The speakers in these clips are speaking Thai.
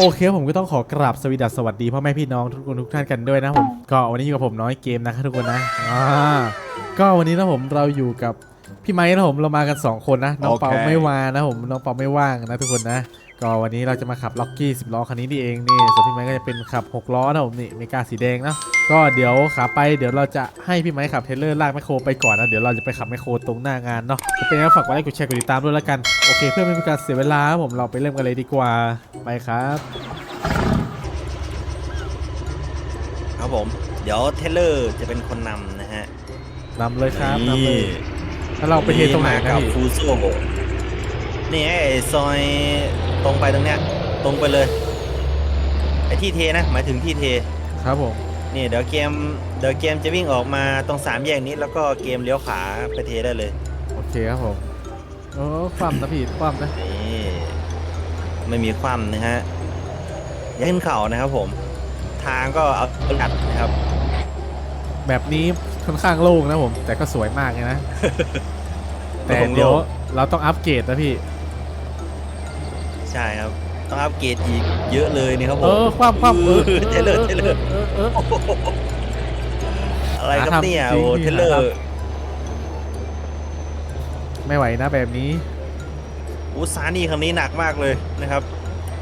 โอเคผมก็ต้องขอกราบสวีดัสสวัสดีพ่อแม่พี่น้องทุกคนทุกท่านกันด้วยนะผมก็วันนี้อยู่กับผมน้อยเกมนะครับทุกคนนะอ่าก็วันนี้นะผมเราอยู่กับพี่ไม้นะผมเรามากันสองคนนะน้องเปาโอเคไม่มานะผมน้องเปาไม่ว่างนะทุกคนนะ ก็วันนี้เราจะมาขับล็อกกี้สิบล้อคันนี้นี่เองนี่ส่วนพี่ไม้ก็จะเป็นขับหกล้อนะผมนี่เมกาสีแดงนะก็เดี๋ยวขาไปเดี๋ยวเราจะให้พี่ไม้ขับเทรลเลอร์ลากแมคโครไปก่อนนะเดี๋ยวเราจะไปขับแมคโครตรงหน้างานเนาะจะเป็นยังไงฝากกดไลค์กดแชร์กดติดตามด้วยแล้วกันโอเค เพื่อไม่เป็นการเสียเวลาครับผมเราไปเริ่มกันเลยดีกว่าไปครับครับผมเดี๋ยวเทเลอร์จะเป็นคนนำนะฮะนำเลยครับนำเลยถ้าเราไปเทตรงไหนกันกับพี่ฟูโซนี่ไอ้ซอย ตรงไปตรงเนี้ย ตรงไปเลย ไอ้ที่เทนะ หมายถึงที่เท ครับผม นี่เดี๋ยวเกมเดี๋ยวเกมจะวิ่งออกมาตรงสามแยกนี้ แล้วก็เกมเลี้ยวขวาไปเทได้เลย โอเคครับผมโอ้ความนะพี่ความนะนี่ไม่มีความนะฮะอยันเขานะครับผม ทางก็เอาหลัดนะครับ แบบนี้ค่อนข้างโล่งนะผม แต่ก็สวยมากเลยนะ แต่โล่งๆเดี๋ยวเราต้องอัปเกรดนะพี่ ใช่ครับต้องอัปเกรดอีกเยอะเลยนี่ครับผเอมอความความเออเทเลอร์เทเลอร์เออเอออะไรครับหาทำเนี่ยจริงโอ้ๆเทเลอหาร์ทไม่ไหวนะแบบนี้อู้ซานี่คันนี้หนักมากเลยนะครับ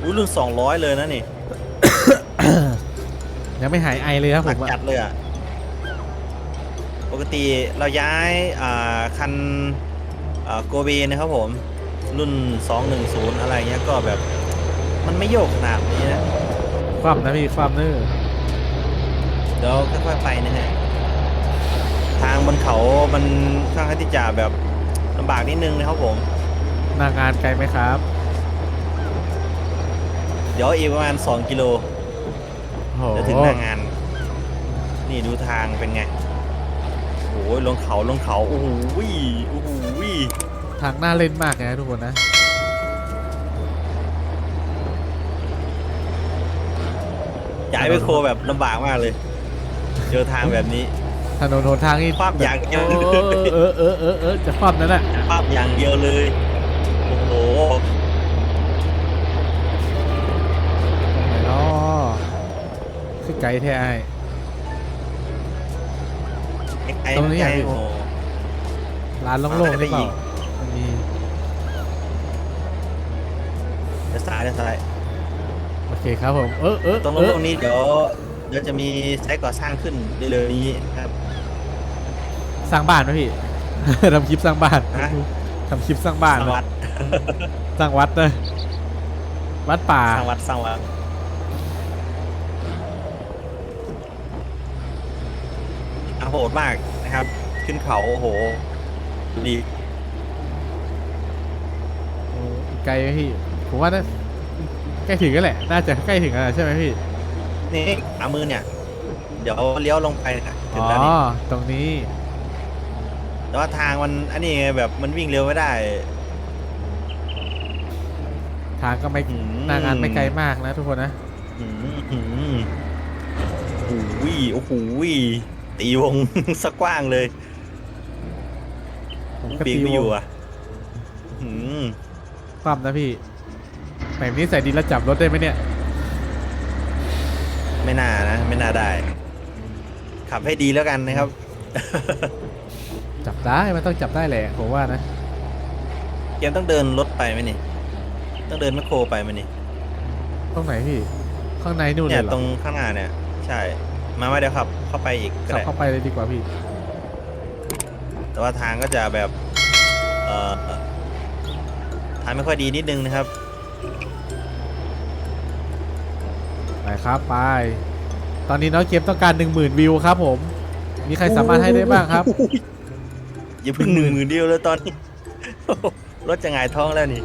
อู้รุ่น200เลยนะนี่ยังไม่หายไอเลยครับหผนักมอะจัดเลยอะปกติเราย้ายอ่าคันโกเบนะครับผม รุ่น 210 อะไรเงี้ยก็แบบ มันไม่โยกขนาดนี้นะความนะพี่ความเนอเดี๋ยวค่อยๆไปนะฮะทางบนเขา มันค่อนข้างที่จะแบบลำบากนิดนึงนะครับผมหน้างานไกลไหมครับ เดี๋ยวอีกประมาณ 2 กิโลโอ้โหจะถึงหน้างาน นี่ดูทางเป็นไง โอ้ยลงเขาลงเขา โอ้โหวิโอ้โหวิ ทางน่าเล่นมากเลยนะทุกคนนะย้ายไปโคแบบลำบากมากเลย เจอทางแบบนี้ ถนนหนทางนี่ความอย่างเดียวเออเออเออเออเออจะความนั่นแหละภาพอย่างเดียวเลย โอ้โหไหนเนาะคือไกลแท้ไอ้ไอ้ตรงนี้อย่างไอ้พี่โอ้โหร้านโล่งๆหรือเปล่า มาได้อีกมันมีเดี๋ยวซ้ายเดี๋ยวซ้ายโอเคครับผม เออเออตรงเออตรงนี้เดี๋ยวเดี๋ยวจะมีไซต์ก่อสร้างขึ้นเร็วๆนี้ครับ สร้างบ้านไหมพี่ ทำคลิปสร้างบ้านฮะ ทำคลิปสร้างบ้านสร้างวัดสร้างวัดเลยวัดป่า สร้างวัดสร้างวัดอะโหดมากนะครับ ขึ้นเขาโอ้โหดี โอ้ ไกลไหมพี่ ผมว่าน่าใกล้ถึงกันแหละ น่าจะใกล้ถึงกันแล้วใช่ไหมพี่ นี่ขามือเนี่ย เดี๋ยวเลี้ยวลงไปนะถึอ๋งอแล้วนี่ตรงนี้ แต่ว่าทางมันอันนี้ไงแบบมันวิ่งเร็วไม่ได้ทางก็ไม่อืมหน้างานไม่ไกลมากนะทุกคนนะอืมอืมโอ้โหโอ้โหตีวง สักกว้างเลยผมก็ปีกตีไม่อยู่วงอะอืม ปั๊มนะพี่แบบนี้ใส่ดินแล้วจับรถได้ไหมเนี่ย ไม่น่านะ ไม่น่าได้ ขับให้ดีแล้วกันนะครับ จับได้มันต้องจับได้แหละผมว่านะเกมต้องเดินรถไปไหมนี่ ต้องเดินแมคโครไปไหมนี่ตรงไหนพี่ ข้างในนู่นเนี่เลยยเหรตรองข้างหน้าเนี่ย ใช่ มาไม่เดี๋ยวขับเข้าไปอีกก็ขับได้เข้าไปเลยดีกว่าพี่แต่ว่าทางก็จะแบบ เอ่อทางไม่ค่อยดีนิดนึงนะครับ ไปครับไป ตอนนี้น้องเกมต้องการ 1 0,000 วิวครับผม มีใครสามารถให้ได้บ้างครับ อย่าเพิ่งหนึ่งหมื่นเดียวเลยตอนนี้ รถจะหงายท้องแล้วนี่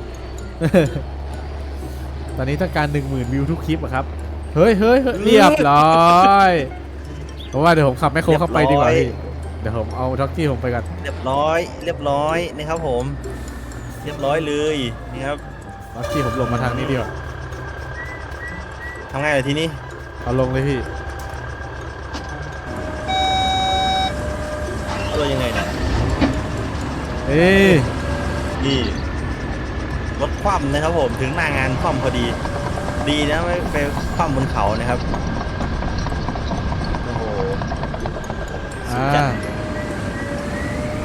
ตอนนี้ต้องการ 1 0,000 วิวทุกคลิปอะครับ เฮ้ยเฮ้ยเฮ้ยเรียบร้อยเพราะว่าเดี๋ยวผมขับแมคโครเข้าไปดีกว่าพี่เดี๋ยวผมเอาท็อกกี้ผมไปก่อนเรียบร้อย เรียบร้อยนะครับผม เรียบร้อยเลยนี่ครับท็อกกี้ผมลงมาทางนี้ดีกว่าทำไงเลยทีนี้เอาลงเลยพี่เอารถยังไงเนี่ยเอ้ยนี่รถคว่ำนะครับผมถึงหน้างานคว่ำพอดี ดีนะไม่ไปคว่ำบนเขานะครับโอ้โหสุดอ่าจัด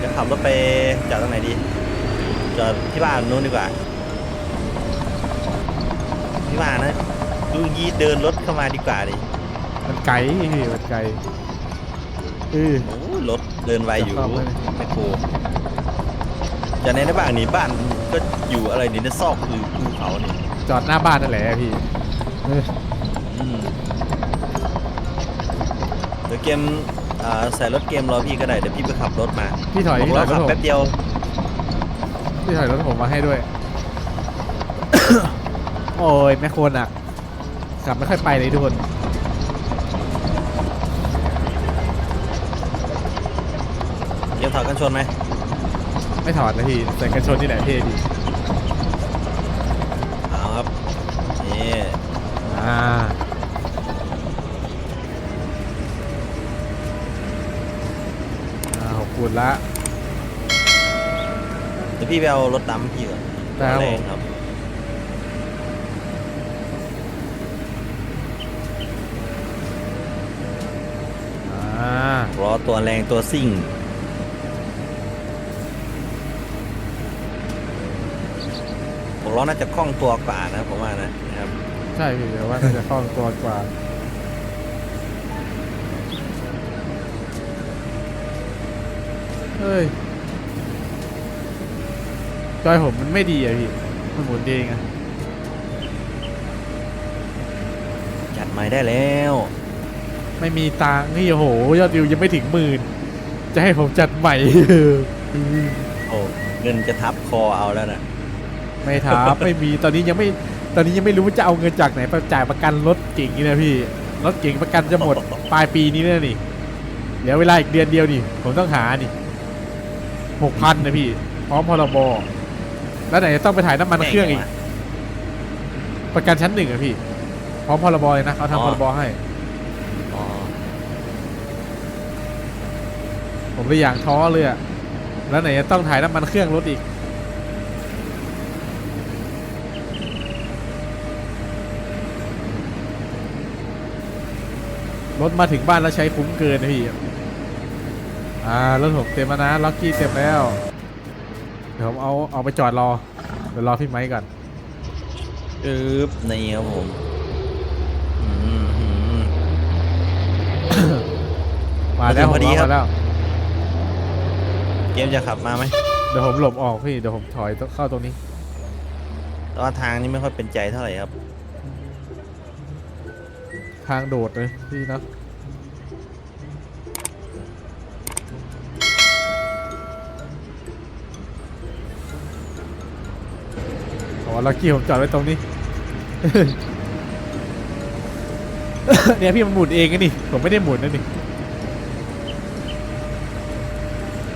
จะขับรถไปจอดตรงไหนดี จอดที่บ้านนู้นดีกว่าที่บ้านนะดูยีเดินรถเข้ามาดีกว่าดิมันไกลพี่มันไกลเออโอ้รถเดินไวอยู่จะเข้าไปเลยแมคโครจะในบ้านนี่บ้านก็อยู่อะไรนี่ในซอกคือภูเขานี่จอดหน้าบ้านนั่นแหละพี่เอออืมเดี๋ยวเกมอ่าใส่รถเกมรอพี่ก็ได้เดี๋ยวพี่ไปขับรถมาพี่ถอยผมพี่ถรออยรถขับผมแป๊บเดียว พี่ถอยรถผมมาให้ด้วย โอ้ยแม่โคหนักขับไม่ค่อยไปเลยทุกคนเกมถอดกันชนไหมไม่ถอดนะพี่ใส่กันชนที่ไหนเท่ดีเอาครับนี่อ่าอ่าขอบคุณละ เดี๋ยวพี่ไปเอารถดำพี่ก่อนได้ครับแรผงมครับ อ่า ล้อตัวแรงตัวซิ่ง ผมล้อน่าจะคล่องตัวกว่านะผมว่านะนะครับ ใช่พี่เดี๋ยวว่าน่าจะคล่องตัวกว่า เฮ้ย จอยผมมันไม่ดีอะพี่ มันหมุนเองอะจัดไม้ได้แล้ว ไม่มีตังค์นี่โอ้โหยอดวิวยังไม่ถึงหมื่น จะให้ผมจัดใหม่ โอ้เงินจะทับคอเอาแล้วนะไม่ถามไม่มีตอนนี้ยังไม่ตอนนี้ยังไม่รู้ว่าจะเอาเงินจากไหนไปจ่ายประกันรถเก่งนี่นะพี่รถเก่งประกันจะหมดปลายปีนี้แล้วนี่เหลือเวลาอีกเดือนเดียวนี่ผมต้องหานี่หกพันนะพี่ พร้อมพรบ แล้วไหนจะต้องไปถ่ายน้ำมันเครื่องอีก ประกันชั้นหนึ่งอะพี่ พร้อมพรบเลยนะเขาทำพรบให้ อ๋อผมเลยอย่างท้อเลยอะแล้วไหนจะต้องถ่ายน้ำมันเครื่องรถอีก รถมาถึงบ้านแล้วใช้คุ้มเกินนะพี่ อ่ารถผมเต็มแล้วนะ ล็อกกี้เต็มแล้ว เดี๋ยวผมเอาเอาไปจอดรอเดี๋ยวรอพี่ไม้ก่อนอึ๊บนี่ครับผมอืมอืม มาแล้วพผอมดีรอครับ มาแล้วเกมจะขับมาไหมเดี๋ยวผมหลบออกพี่เดี๋ยวผมถอยเข้าตรงนี้ แต่ว่าทางนี้ไม่ค่อยเป็นใจเท่าไหร่ครับ ทางโดดเลยพี่นะอ๋อ ลักกี้ผมจอดไว้ตรงนี้ เนี่ยพี่มันหมุนเองนะนี่ ผมไม่ได้หมุนนะนี่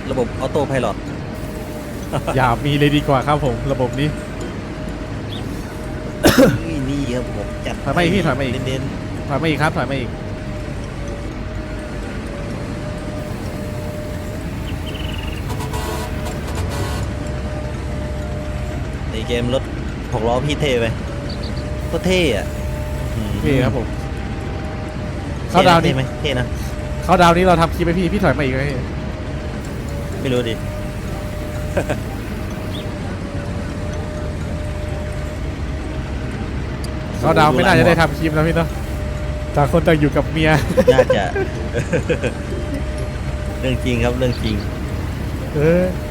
ระบบออโต้ไพลอตอย่ามีเลยดีกว่าครับผม ระบบนี้ นี่นี่ครับผมจัดถอยมาอีกพี่ถอยมาอีกเด่นถอยมาอีกครับถอยมาอีก ๆในเกมรถ หกล้อพี่เท่ไปก็เท่อะอืมพี่ครับผมเข้าดาวนี้เท่ไหมเท่นะเข้าดาวนี้เราทำคลิปไปพี่พี่ถอยมาอีกไหมพี่ไม่รู้ดิเข้าดาวไม่น่าจะได้ทำคลิปแล้วพี่เนาะต่างคนต่างอยู่กับเมีย น่าจะ เรื่องจริงครับเรื่องจริง เอออ่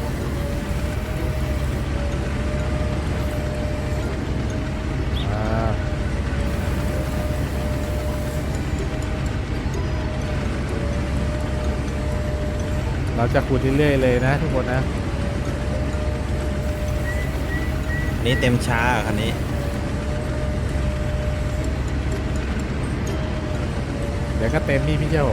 จะขุดเรื่อยๆเลยนะทุกคนนะ อันนี้เต็มช้าอะคันนี้ เดี๋ยวก็เต็มนี่พี่เจ้า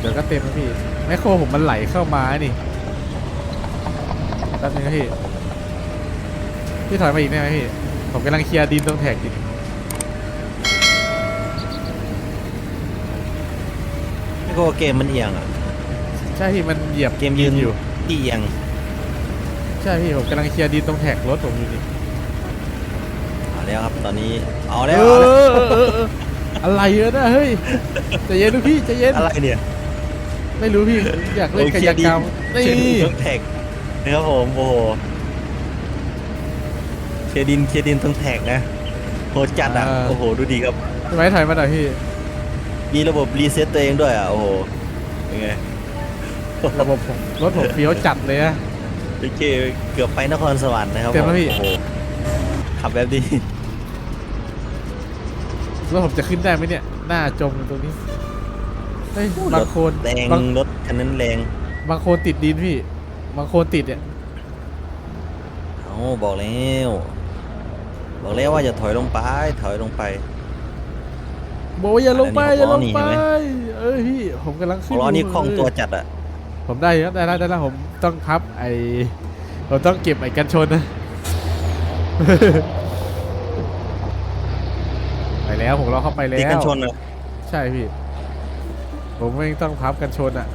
เดี๋ยวก็เต็มแล้วพี่แมคโครผมมันไหลเข้ามานี่แป๊บนึงนะพี่ พี่ถอยมาอีกได้ไหมพี่ ผมกำลังเคลียร์ดินตรงแท็กอยู่นี่ก็เกมมันเอียงอะ ใช่พี่มันเหยียบเกมยืนดิอยู่ที่เอียง ใช่พี่ผมกำลังเคลียร์ดินตรงแท็กรถผมอยู่นี่เอาแล้วครับตอนนี้ เอาเอแล้วอเอาแล้วเออเออเอออะไรเออนะเฮ้ยใจเย็นดูพี่ใจเย็นอะไรเนี่ย ไม่รู้พี่อยากเล่นกายกรรมนี่นี่เคลียร์ดินต้องแท็กนะครับผมโอ้โหเค ลียร์ดินเคลียร์ดินต้องแท็กนะโหดจัดอะโอ้โห ดูดีครับทำไมถอยมาหน่อยพี่มีระบบรีเซ็ตตัวเองด้วยอะ โอ้โหยังไงระบบผมรถผมเฟี้ยวจัดเลยอะ โอเคเกือบไปนครสวรรค์นะครับเต็มแล้วพี่ โอ้โหขับแบบดีรถผมจะขึ้นได้ไหมเนี่ย หน้าจมอยู่ตรงนี้เฮ้ยบางโคนแรงบางรถคันนั้นแรงบางโคนติดดินพี่ บางโคนติดเนี่ย เอ้าบอกแล้ว บอกแล้วว่าอย่าถอยลงไป ถอยลงไป บอกว่าอย่าลงไปอันนี้อย่าลงของล้อนี่ไปเห็นไหมเอ้ยพี่ผมกำลังขขึ้อนงล้อนี่ยู่คล่องตัวจัดอะ ผมได้แล้วได้แล้วได้แล้วผมต้องพับไอผมต้องเก็บไอ้กันชนนะ ไปแล้วผมรอเข้าไปแล้วตีกันชนอะใช่พี่ ผมไม่ต้องพับกันชนอะ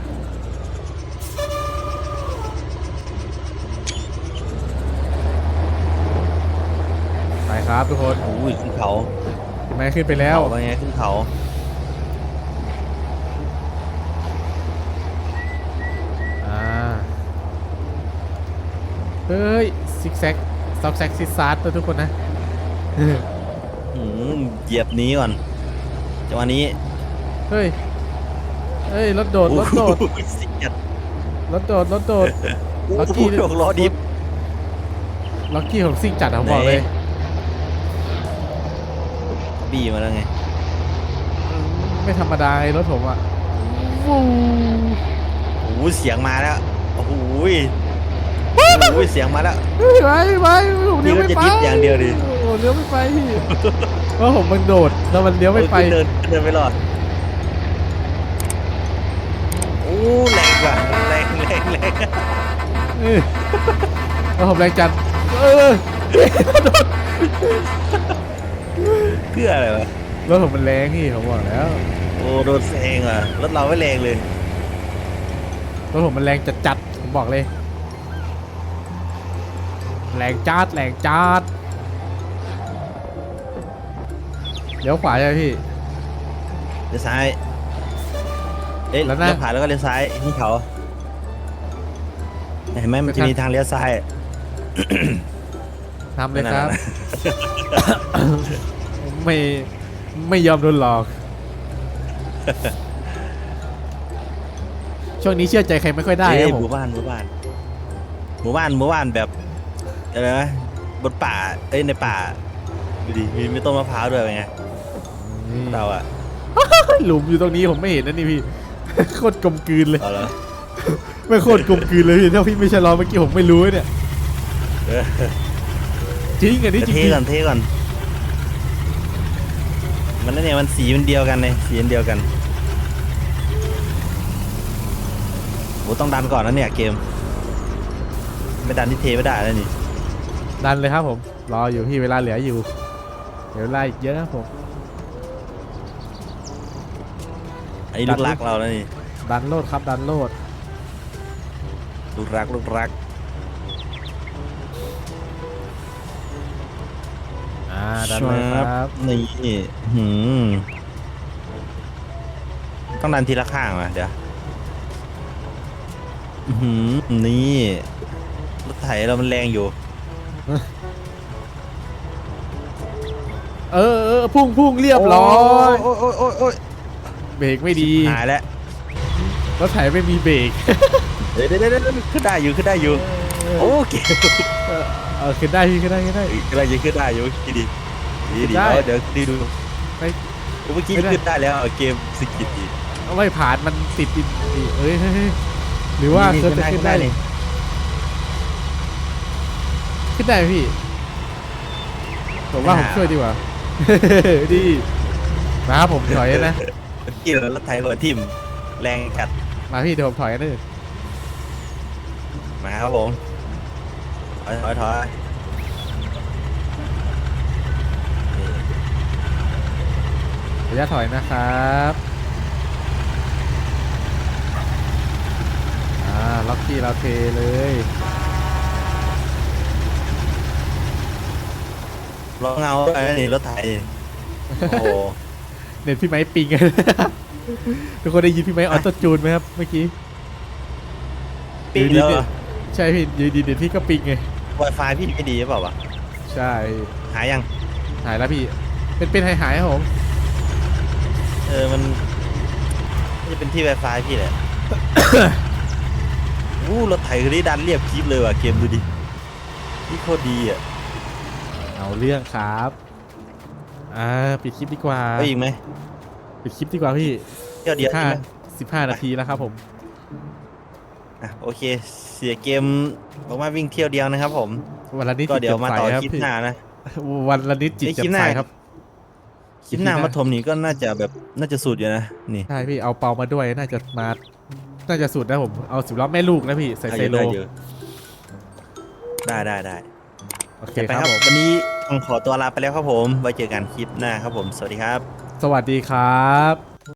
ครับทุกคนโอ้ยขึ้นเขาเห็นไหมขึ้นไปแล้วเขาไปไงขึ้นเขาอ่าเฮ้ยซิกแซกซอกแซกซิซาร์ตัวทุกคนนะอืมเหยียบหนี้ก่อนจังหวะนี้เฮ้ยเฮ้ยรถโดดรถโดดโอ้โหเสียดรถโดดรถโดดโอ้ลักโหกี้ยกล้อดิฟล็อกกี้ผมซิ่งจัดอะผมบอกไหนเลย บี้มาแล้วไงไม่ธรรมดาไอ้รถผมอะวู้โอ้โหเสียงมาแล้ว โอ้โหยโอ้โหเสียงมาแล้วเฮ้ยไปไปผมเลี้ยวไม่นี่ไปก็จะดิฟอย่างเดียวดิ โอ้โหเลี้ยวไม่ไปพี่เพราะผมมันโดดแล้วมันเลี้ยวไม่ไปเดินเดินไม่รอดโอ้แรงว่ะแรงแรงแรงเออแล้วผมแรงจัดเออ เพื่ออะไรวะรถผมมันแรงพี่ผมบอกแล้วโอ้โดนแซงอะรถเราไม่แรงเลยรถผมมันแรงจัดจัดๆผมบอกเลย แรงจัดแรงจัดเลี้ยวขวาใช่ไหมพี่ เลี้ยวซ้ายเอ๊ะแล้วนะเลี้ยวขวาแล้วก็เลี้ยวซ้ายที่เขาเห็นไหมมันจะมีทางเลี้ยวซ้าย ทำเลยครับนั่นน่ะ ไม่ไม่ยอมโดนหลอก ช่วงนี้เชื่อใจใครไม่ค่อยได้คเอ้รัยบผหมมู่บ้านหมู่บ้านหมู่บ้านหมู่บ้านแบบอะไรนะบนป่า เอ้ยในป่าดูดิมีมีต้นมะพร้าวด้วยเป็นไงนี่เราอะหลุมอยู่ตรงนี้ผมไม่เห็นนะนี่พี่ โคตรกลมกลืนเลย เอาแล้วไม่โคตรกลมกลืนเลยพี่ถ้าพี่ไม่ชะลอเมื่อกี้ผมไม่รู้เนี่ย เออจริงอันนี้จเทริงก่อนเทก่อน มันนั่นเนี่ยมันสีมันเดียวกันเลยสีมันเดียวกันโอ้ต้องดันก่อนนะเนี่ยเกม ไม่ดันที่เทไม่ได้แล้วนี่ๆดันเลยครับผม รออยู่พี่เวลาเหลืออยู่ เดี๋ยวเวลาอีกเยอะครับผมอันนี้ลูกรักเราแล้วนี่ ดันโลดครับดันโลด ลูกรักลูกรัก ดันเลยครับนี่หืมต้องดันทีละข้างมาเดี๋ยวอื้อหืมนี่รถไถเรามันแรงอยู่ เออเออพุ่งพุ่งเรียบร้อยโอ้ยโอ้ยโอ้ยโอ้ยเบรกไม่ดีหายแล้วรถไถไม่มีเบรกเดี๋ยวเดี๋ยวเดี๋ยวขึ้นได้อยู่ขึ้นได้อยู่ โอเคเออเออขึ้นได้พี่ขึ้นได้ขึ้นได้ขึ้นได้ยังขึ้นได้อยู่ดีดีดีดีได้เอาเดี๋ยวดีดูไม่เมื่อกี้ไม่ได้ ขึ้นได้แล้วเอาเกมสกิดดีเอาไม่ผ่านมันติดดินดิเอ้ยเฮ้ยเฮ้ยหรือว่านี่เคิร์ฟจะขึ้ขึ้นนได้ได้เลยขึ้นได้ไหมพี่ผมว่าผมช่วยดีกว่า ดีนะครับผมถอยนะ เมื่อกี้รถไถหัวทิ่มแรงกัดมาพี่เดี๋ยวผมถอยนะมาครับผมถ อยถอยถอยขออนุญาตถอยนะครับพี่เราเทเลยล้อเงาด้วยนะนี่รถไถนี่โอ้โหเน็ตพี่ไม้ปิง ทุกคนได้ยินพี่ไม้ออโต้จูนไหมครับเมื่อกี้ ปีเดียวเหรอ ใช่พี่อยืนดีเน็ตพี่ก็ปิงไง Wi-Fi พี่ไม่ดีหรือเปล่าวะใช่ หายยัง หายแล้วพี่ เป็นเป็นหายหายๆครับผม เออ มันน่าจะเป็นที่ Wi-Fi พี่แหละอู้รถไถคือได้ดันเรียบคลิปเลยว่ะเกมดูดินี่โคตรดีอะเอาเรื่องครับ อ่า ปิดคลิปดีกว่าเอาอีกไหมปิดคลิปดีกว่าพี่เที่ยวเดียวห้าใช่ไหมสิบห้านาทีแล้วครับผม อะโอเค เสียเกมบอกว่าวิ่งเที่ยวเดียวนะครับ ผม วันละนิดก็จิตเดี๋ยวแจ่มมาใสต่อครับคลิปพี่หน้านะวันละนิดจิตไอ้แจ่คลิปมหใสน้าครับคลิปหน้ามาถมนี่ก็น่าจะแบบน่าจะสุดอยู่นะนี่ใช่พี่เอาเปามาด้วยน่าจะมาน่าจะสุดนะผมเอาสิบล้อแม่ลูกนะพี่ใส่ไซโลได้เยอะได้ได้ได้โอเคไปคครัรับบผมวันนี้ต้องขอตัวลาไปแล้วครับผมไว้เจอกันคลิปหน้าครับผม สวัสดีครับ สวัสดีครับ